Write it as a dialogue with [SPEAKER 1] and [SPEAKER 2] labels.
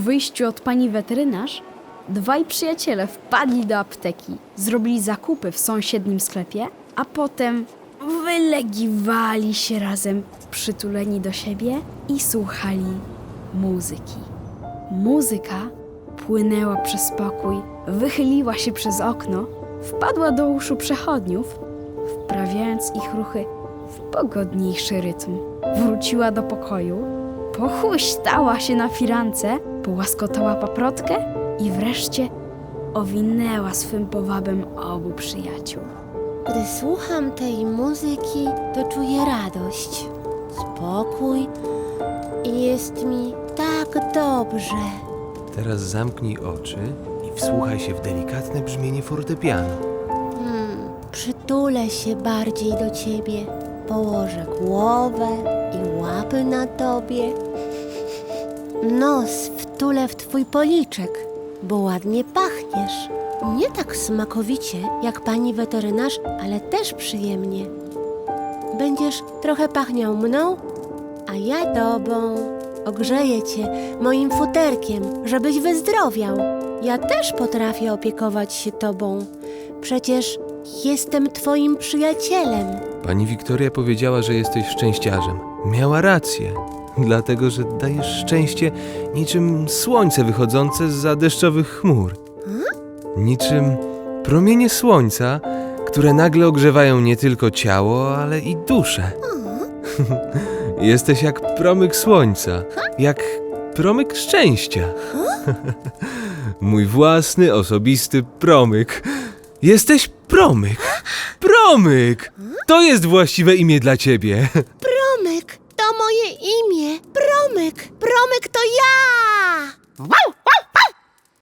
[SPEAKER 1] wyjściu od pani weterynarz, dwaj przyjaciele wpadli do apteki, zrobili zakupy w sąsiednim sklepie, a potem wylegiwali się razem, przytuleni do siebie i słuchali muzyki. Muzyka płynęła przez pokój, wychyliła się przez okno, wpadła do uszu przechodniów, wprawiając ich ruchy w pogodniejszy rytm. Wróciła do pokoju, pochuśtała się na firance, połaskotała paprotkę i wreszcie owinęła swym powabem obu przyjaciół.
[SPEAKER 2] Gdy słucham tej muzyki, to czuję radość, spokój i jest mi tak dobrze.
[SPEAKER 3] Teraz zamknij oczy i wsłuchaj się w delikatne brzmienie fortepianu.
[SPEAKER 2] Hmm, przytulę się bardziej do ciebie, położę głowę i łapy na tobie. Nos wtulę w twój policzek, bo ładnie pachniesz. Nie tak smakowicie jak pani weterynarz, ale też przyjemnie. Będziesz trochę pachniał mną, a ja tobą. Ogrzeję cię moim futerkiem, żebyś wyzdrowiał. Ja też potrafię opiekować się tobą. Przecież jestem twoim przyjacielem.
[SPEAKER 3] Pani Wiktoria powiedziała, że jesteś szczęściarzem. Miała rację, dlatego że dajesz szczęście niczym słońce wychodzące za deszczowych chmur. Niczym promienie słońca, które nagle ogrzewają nie tylko ciało, ale i duszę. Jesteś jak promyk słońca, jak promyk szczęścia. Mój własny, osobisty promyk. Jesteś promyk. Promyk! To jest właściwe imię dla ciebie.
[SPEAKER 2] moje imię. Promyk! Promyk to ja! Wow, wow.